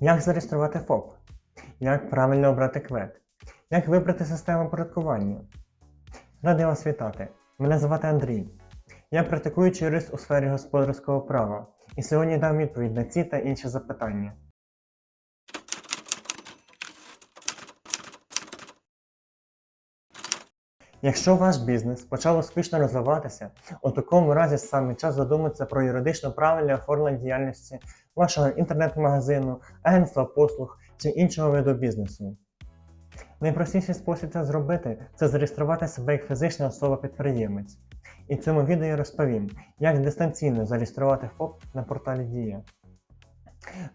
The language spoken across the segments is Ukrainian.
Як зареєструвати ФОП? Як правильно обрати квет? Як вибрати систему оподаткування? Радий вас вітати. Мене звати Андрій. Я практикуючий юрист у сфері господарського права і сьогодні дам відповідь на ці та інші запитання. Якщо ваш бізнес почав успішно розвиватися, у такому разі саме час задуматися про юридично правильне оформлення діяльності вашого інтернет-магазину, агентства послуг чи іншого виду бізнесу. Найпростіший спосіб це зробити це зареєструвати себе як фізична особа-підприємець. І в цьому відео я розповім, як дистанційно зареєструвати ФОП на порталі Дія.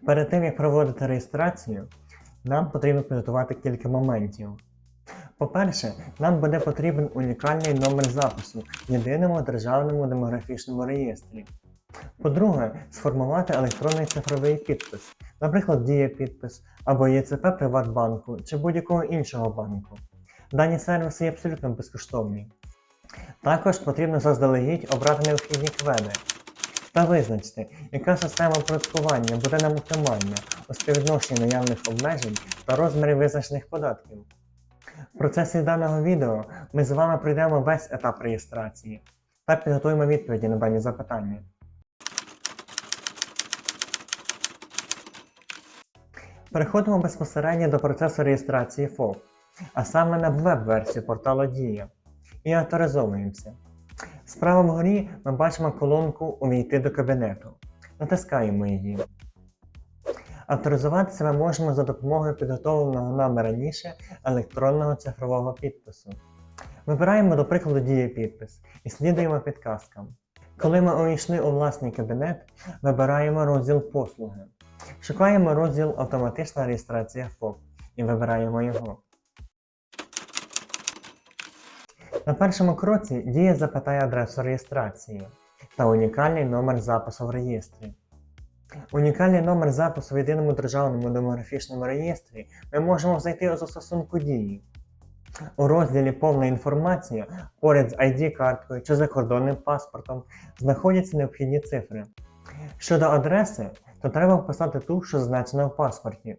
Перед тим як проводити реєстрацію, нам потрібно підготувати кілька моментів. По-перше, нам буде потрібен унікальний номер запису в єдиному державному демографічному реєстрі. По-друге, сформувати електронний цифровий підпис, наприклад, Дія підпис або ЄЦП Приватбанку чи будь-якого іншого банку. Дані сервіси є абсолютно безкоштовні. Також потрібно заздалегідь обрати необхідні кведи та визначити, яка система оподаткування буде нам оптимальна у співвідношенні наявних обмежень та розмірів визначених податків. В процесі даного відео ми з вами пройдемо весь етап реєстрації та підготуємо відповіді на дані запитання. Переходимо безпосередньо до процесу реєстрації ФОП, а саме на веб-версію порталу Дія, і авторизовуємося. Справа вгорі ми бачимо колонку Увійти до кабінету. Натискаємо її. Авторизуватися ми можемо за допомогою підготовленого нами раніше електронного цифрового підпису. Вибираємо, до прикладу, діє підпис і слідуємо підказкам. Коли ми увійшли у власний кабінет, вибираємо розділ Послуги. Шукаємо розділ Автоматична реєстрація ФОП і вибираємо його. На першому кроці дія запитає адресу реєстрації та унікальний номер запису в реєстрі. Унікальний номер запису в єдиному державному демографічному реєстрі ми можемо знайти у застосунку дії. У розділі Повна інформація поряд з ID-карткою чи закордонним паспортом знаходяться необхідні цифри. Щодо адреси, то треба вписати ту, що зазначена в паспорті,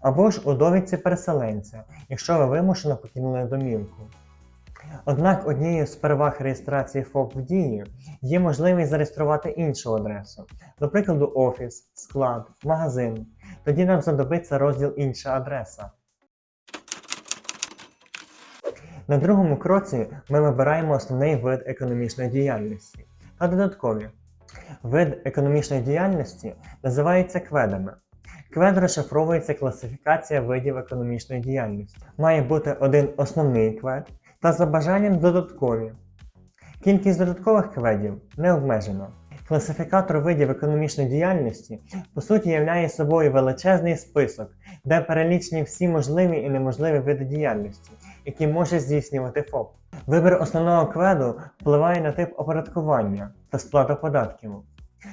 або ж у довідці переселенця, якщо ви вимушено покинули домівку. Однак однією з переваг реєстрації ФОП в дії є можливість зареєструвати іншу адресу, до прикладу, офіс, склад, магазин. Тоді нам знадобиться розділ Інша адреса. На другому кроці ми вибираємо основний вид економічної діяльності та додаткові. Вид економічної діяльності називається кведами. Квед розшифровується класифікація видів економічної діяльності. Має бути один основний квед та за бажанням додаткові. Кількість додаткових кведів не обмежена. Класифікатор видів економічної діяльності по суті являє собою величезний список, де перелічені всі можливі і неможливі види діяльності, які може здійснювати ФОП. Вибір основного кведу впливає на тип оподаткування та сплату податків.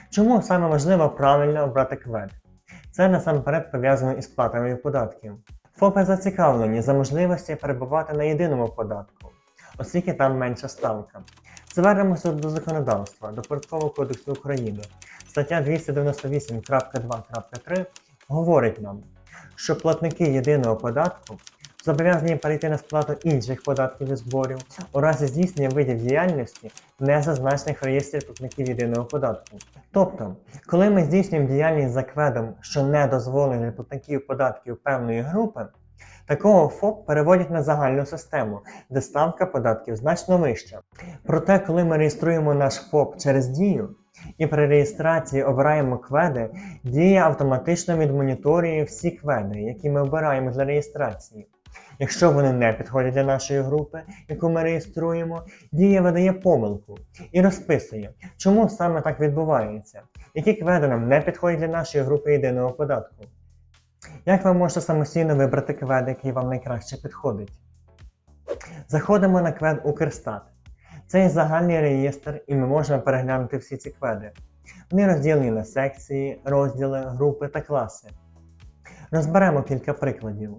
Чому саме важливо правильно обрати квед? Це насамперед пов'язано із сплатами податків. ФОПи зацікавлені за можливості перебувати на єдиному податку, оскільки там менша ставка. Звернемося до законодавства, до Податкового кодексу України. Стаття 298.2.3 говорить нам, що платники єдиного податку зобов'язані перейти на сплату інших податків і зборів у разі здійснення видів діяльності, не зазначених в реєстрі платників єдиного податку. Тобто, коли ми здійснюємо діяльність за кведом, що не дозволено для платників податків певної групи, такого ФОП переводять на загальну систему, де ставка податків значно вища. Проте, коли ми реєструємо наш ФОП через дію і при реєстрації обираємо кведи, дія автоматично відмоніторює всі кведи, які ми обираємо для реєстрації. Якщо вони не підходять для нашої групи, яку ми реєструємо, дія видає помилку і розписує, чому саме так відбувається, які кведи нам не підходять для нашої групи єдиного податку. Як ви можете самостійно вибрати квед, який вам найкраще підходить? Заходимо на квед Укрстат. Це є загальний реєстр, і ми можемо переглянути всі ці кведи. Вони розділені на секції, розділи, групи та класи. Розберемо кілька прикладів.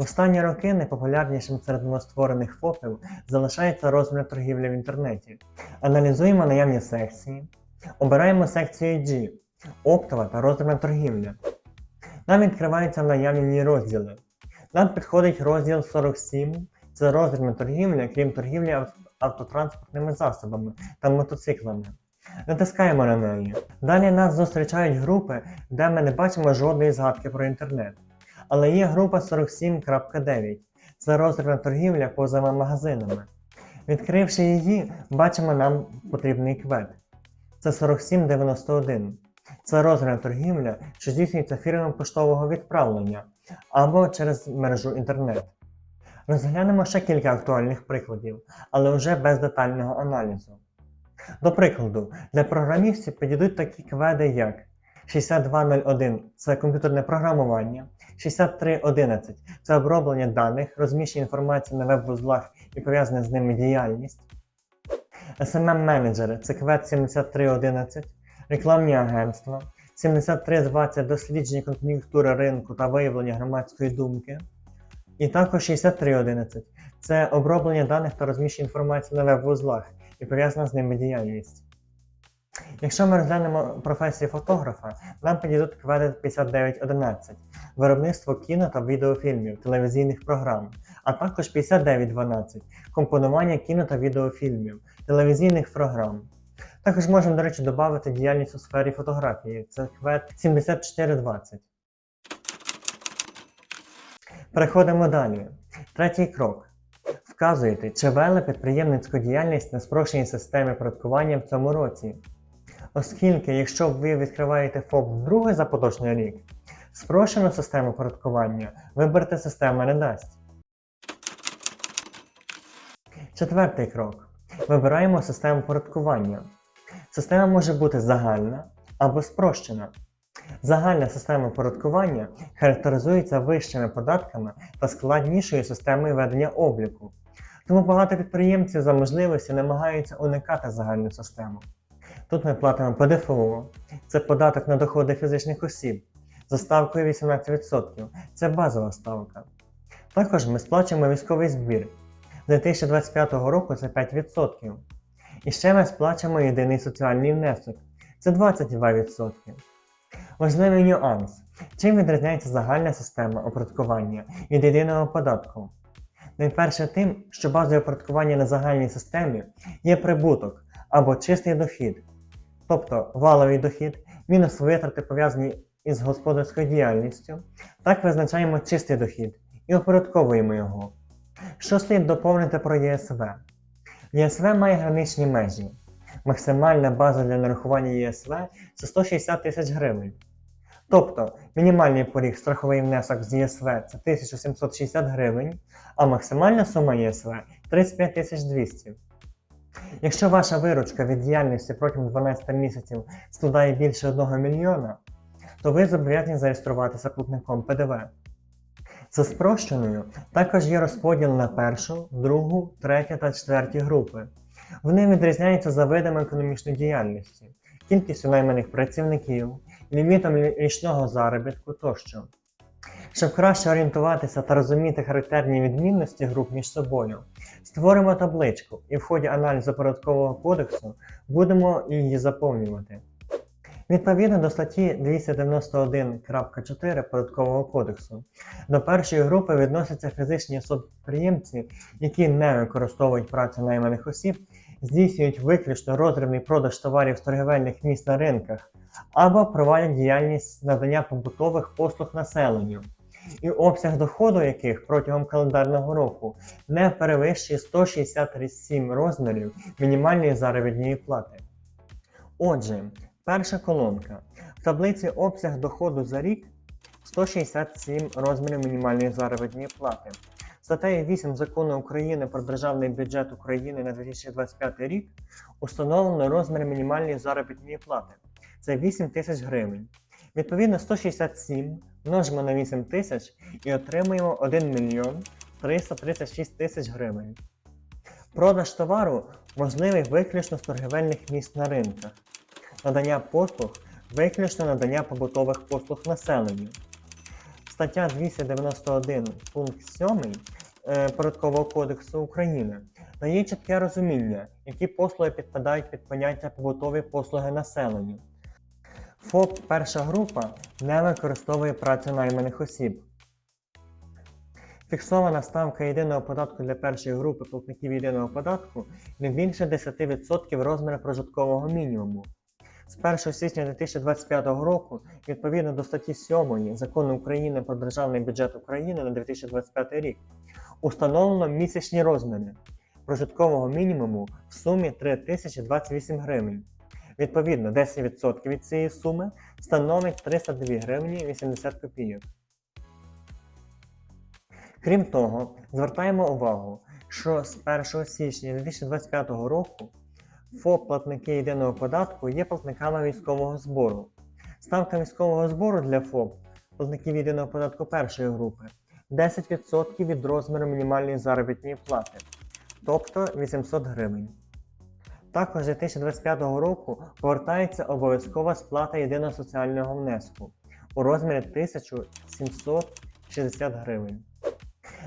Останні роки найпопулярнішим серед новостворених ФОПів залишається розмір торгівлі в інтернеті. Аналізуємо наявні секції, обираємо секцію G, оптова та розмірна торгівля. Нам відкриваються наявні розділи. Нам підходить розділ 47, це роздрібна торгівля, крім торгівлі автотранспортними засобами та мотоциклами. Натискаємо на неї. Далі нас зустрічають групи, де ми не бачимо жодної згадки про інтернет. Але є група 47.9. Це роздрібна торгівля поза магазинами. Відкривши її, бачимо нам потрібний квет. Це 4791. Це роздрібна торгівля, що здійснюється фірмами поштового відправлення або через мережу інтернет. Розглянемо ще кілька актуальних прикладів, але вже без детального аналізу. До прикладу, для програмістів підійдуть такі кведи, як 6201 це комп'ютерне програмування, 6311 це оброблення даних, розміщення інформації на веб-вузлах і пов'язана з ними діяльність. smm менеджери. Це квед 7311, рекламні агентства, 7320 дослідження кон'юнктури ринку та виявлення громадської думки. І також 6311 це оброблення даних та розміщення інформації на веб-вузлах і пов'язана з ними діяльність. Якщо ми розглянемо професію фотографа, нам підійдуть кведи 5911, виробництво кіно та відеофільмів, телевізійних програм, а також 5912, компонування кіно та відеофільмів, телевізійних програм. Також можемо, до речі, додати діяльність у сфері фотографії, це квет 7420. Переходимо далі. Третій крок. Вказуєте, чи вели підприємницьку діяльність на спрощеній системі оподаткування в цьому році. Оскільки, якщо ви відкриваєте ФОП вдруге за поточний рік, спрощену систему оподаткування вибрати система не дасть. Четвертий крок. Вибираємо систему оподаткування. Система може бути загальна або спрощена. Загальна система оподаткування характеризується вищими податками та складнішою системою ведення обліку. Тому багато підприємців за можливості намагаються уникати загальну систему. Тут ми платимо ПДФО, це податок на доходи фізичних осіб, за ставкою 18%, це базова ставка. Також ми сплачуємо військовий збір. З 2025 року це 5%. І ще ми сплачуємо єдиний соціальний внесок це 22%. Важливий нюанс. Чим відрізняється загальна система оподаткування від єдиного податку? Найперше тим, що базою оподаткування на загальній системі є прибуток або чистий дохід, тобто валовий дохід, мінус витрати пов'язані із господарською діяльністю. Так визначаємо чистий дохід і оподатковуємо його. Що слід доповнити про ЄСВ? ЄСВ має граничні межі. Максимальна база для нарахування ЄСВ це 160 тисяч гривень. Тобто мінімальний поріг страховий внесок з ЄСВ це 1760 гривень, а максимальна сума ЄСВ 35 200. Якщо ваша виручка від діяльності протягом 12 місяців складає більше 1 мільйона, то ви зобов'язані зареєструватися платником ПДВ. За спрощеною також є розподіл на першу, другу, третю та четверті групи. Вони відрізняються за видами економічної діяльності, кількістю найманих працівників, лімітом річного заробітку тощо. Щоб краще орієнтуватися та розуміти характерні відмінності груп між собою, створимо табличку і в ході аналізу податкового кодексу будемо її заповнювати. Відповідно до статті 291.4 Податкового кодексу, до першої групи відносяться фізичні особи-підприємці, які не використовують працю найманих осіб, здійснюють виключно роздрібний продаж товарів з торгівельних місць на ринках або проводять діяльність надання побутових послуг населенню, і обсяг доходу яких протягом календарного року не перевищує 167 розмірів мінімальної заробітної плати. Отже, перша колонка. В таблиці обсяг доходу за рік 167 розмірів мінімальної заробітної плати. Статтею 8 закону України про державний бюджет України на 2025 рік установлено розмір мінімальної заробітної плати. Це 8 тисяч гривень. Відповідно, 167 множимо на 8 тисяч і отримуємо 1 мільйон 336 тисяч гривень. Продаж товару можливий виключно з торгівельних місць на ринках. Надання послуг виключно надання побутових послуг населенню. Стаття 291 пункт 7 е, Податкового кодексу України дає чітке розуміння, які послуги підпадають під поняття побутові послуги населенню. ФОП перша група не використовує працю найманих осіб. Фіксована ставка єдиного податку для першої групи платників єдиного податку не більше 10% розміру прожиткового мінімуму. З 1 січня 2025 року, відповідно до статті 7 Закону України про Державний бюджет України на 2025 рік, установлено місячні розміри прожиткового мінімуму в сумі 3028 гривень. Відповідно, 10% від цієї суми становить 302 гривні 80 копійок. Крім того, звертаємо увагу, що з 1 січня 2025 року ФОП платники єдиного податку є платниками військового збору. Ставка військового збору для ФОП платників єдиного податку першої групи 10% від розміру мінімальної заробітної плати, тобто 800 гривень. Також з 2025 року повертається обов'язкова сплата єдиного соціального внеску у розмірі 1760 гривень.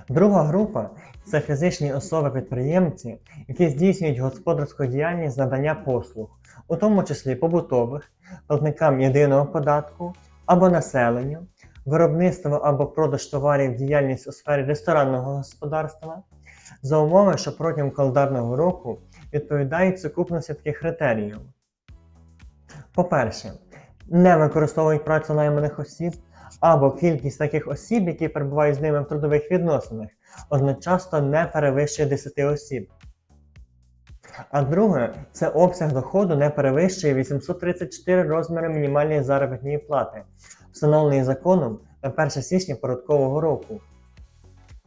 Друга група це фізичні особи-підприємці, які здійснюють господарську діяльність надання послуг, у тому числі побутових, платникам єдиного податку або населенню, виробництво або продаж товарів діяльність у сфері ресторанного господарства, за умови, що протягом календарного року відповідають сукупності таких критеріїв. По-перше, не використовують працю найманих осіб або кількість таких осіб, які перебувають з ними в трудових відносинах, одночасно не перевищує 10 осіб. А друге, це обсяг доходу не перевищує 834 розміри мінімальної заробітної плати, встановленої законом на 1 січня податкового року.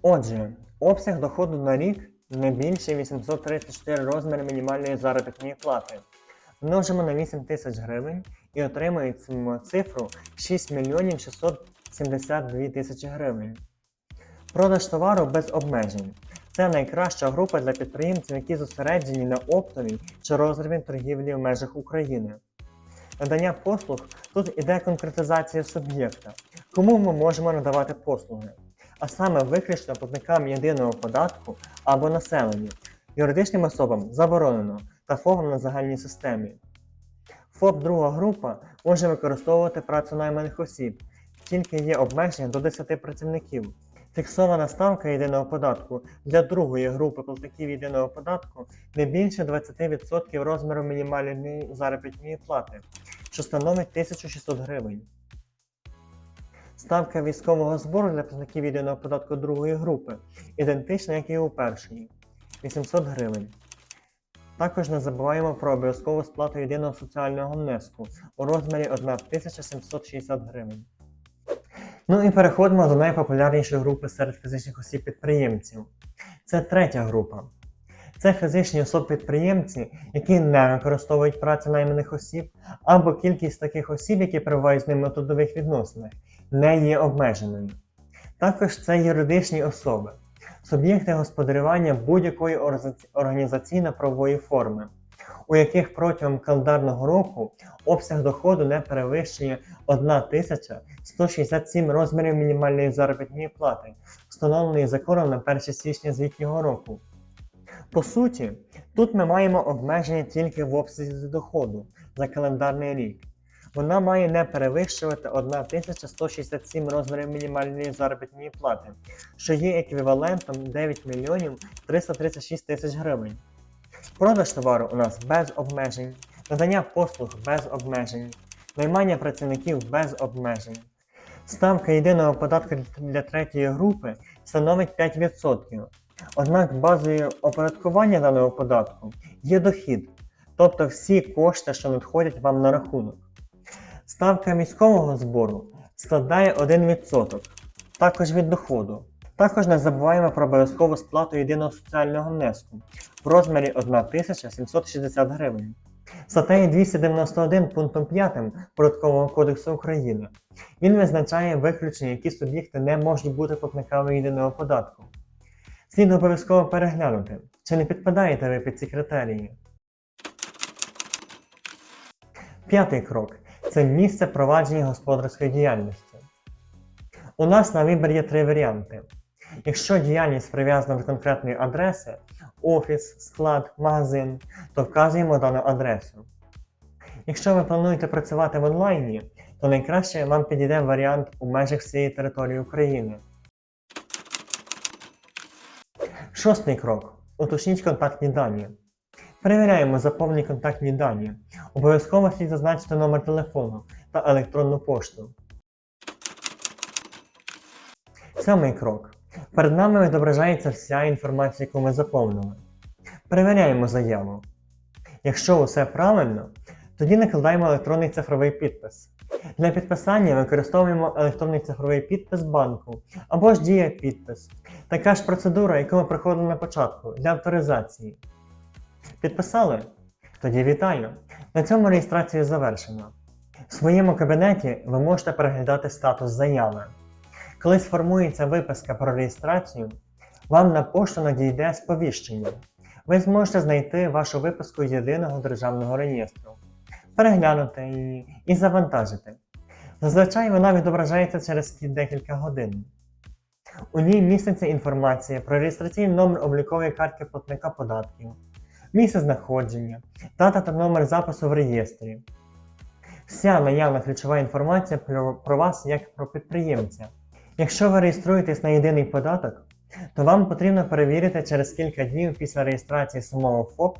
Отже, обсяг доходу на рік не більше 834 розміри мінімальної заробітної плати. Множимо на 8 тисяч гривень і отримуємо цифру 6 мільйонів 672 тисячі гривень. Продаж товару без обмежень. Це найкраща група для підприємців, які зосереджені на оптовій чи розривній торгівлі в межах України. Надання послуг тут іде конкретизація суб'єкта, кому ми можемо надавати послуги, а саме виключно платникам єдиного податку або населенню, юридичним особам заборонено та ФОПам на загальній системі. ФОП друга група може використовувати працю найманих осіб, тільки є обмеження до 10 працівників. Фіксована ставка єдиного податку для другої групи платників єдиного податку не більше 20% розміру мінімальної заробітної плати, що становить 1600 гривень. Ставка військового збору для платників єдиного податку другої групи ідентична, як і у першої 800 гривень. Також не забуваємо про обов'язкову сплату єдиного соціального внеску у розмірі 1760 гривень. Ну і переходимо до найпопулярнішої групи серед фізичних осіб-підприємців. Це третя група. Це фізичні особи-підприємці, які не використовують працю найманих осіб, або кількість таких осіб, які перебувають з ними у трудових відносинах, не є обмеженою. Також це юридичні особи, суб'єкти господарювання будь-якої організаційно-правової форми, у яких протягом календарного року обсяг доходу не перевищує 1167 розмірів мінімальної заробітної плати, встановленої законом на 1 січня звітнього року. По суті, тут ми маємо обмеження тільки в обсязі доходу за календарний рік. Вона має не перевищувати 1167 розмірів мінімальної заробітної плати, що є еквівалентом 9 мільйонів 336 тисяч гривень. Продаж товару у нас без обмежень, надання послуг без обмежень, наймання працівників без обмежень. Ставка єдиного податку для третьої групи становить 5%. Однак базою оподаткування даного податку є дохід, тобто всі кошти, що надходять вам на рахунок. Ставка міського збору складає 1%, також від доходу. Також не забуваємо про обов'язкову сплату єдиного соціального внеску в розмірі 1760 гривень. Статтею 291 пунктом 5 Податкового кодексу України він визначає виключення, які суб'єкти не можуть бути платниками єдиного податку. Слід обов'язково переглянути, чи не підпадаєте ви під ці критерії. П'ятий крок це місце провадження господарської діяльності. У нас на вибір є три варіанти. Якщо діяльність прив'язана до конкретної адреси, офіс, склад, магазин, то вказуємо дану адресу. Якщо ви плануєте працювати в онлайні, то найкраще вам підійде варіант у межах всієї території України. Шостий крок. Уточніть контактні дані. Перевіряємо заповнені контактні дані. Обов'язково слід зазначити номер телефону та електронну пошту. Сьомий крок. Перед нами відображається вся інформація, яку ми заповнили. Перевіряємо заяву. Якщо усе правильно, тоді накладаємо електронний цифровий підпис. Для підписання використовуємо електронний цифровий підпис банку або ж дія підпис. Така ж процедура, яку ми проходили на початку для авторизації. Підписали? Тоді вітаю! На цьому реєстрація завершена. В своєму кабінеті ви можете переглядати статус заяви. Коли сформується виписка про реєстрацію, вам на пошту надійде сповіщення. Ви зможете знайти вашу виписку з єдиного державного реєстру, переглянути її і завантажити. Зазвичай вона відображається через декілька годин. У ній міститься інформація про реєстраційний номер облікової картки платника податків, місце знаходження, дата та номер запису в реєстрі. Вся наявна ключова інформація про, про вас як про підприємця. Якщо ви реєструєтесь на єдиний податок, то вам потрібно перевірити через кілька днів після реєстрації самого ФОП,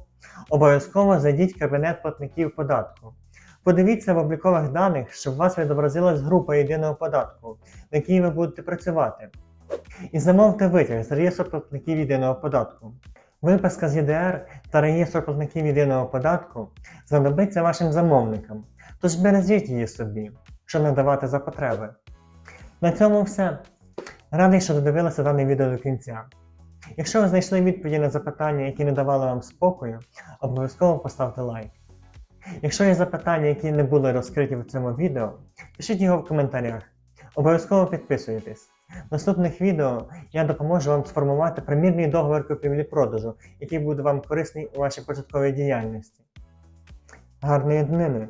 обов'язково зайдіть в кабінет платників податку. Подивіться в облікових даних, щоб у вас відобразилась група єдиного податку, на якій ви будете працювати. І замовте витяг з реєстру платників єдиного податку. Виписка з ЄДР та реєстру платників єдиного податку знадобиться вашим замовникам, тож бережіть її собі, щоб не давати за потреби. На цьому все. Радий, що додивилися дане відео до кінця. Якщо ви знайшли відповіді на запитання, які не давали вам спокою, обов'язково поставте лайк. Якщо є запитання, які не були розкриті в цьому відео, пишіть його в коментарях. Обов'язково підписуйтесь. В наступних відео я допоможу вам сформувати примірний договір купівлі-продажу, який буде вам корисний у вашій початковій діяльності. Гарної днини!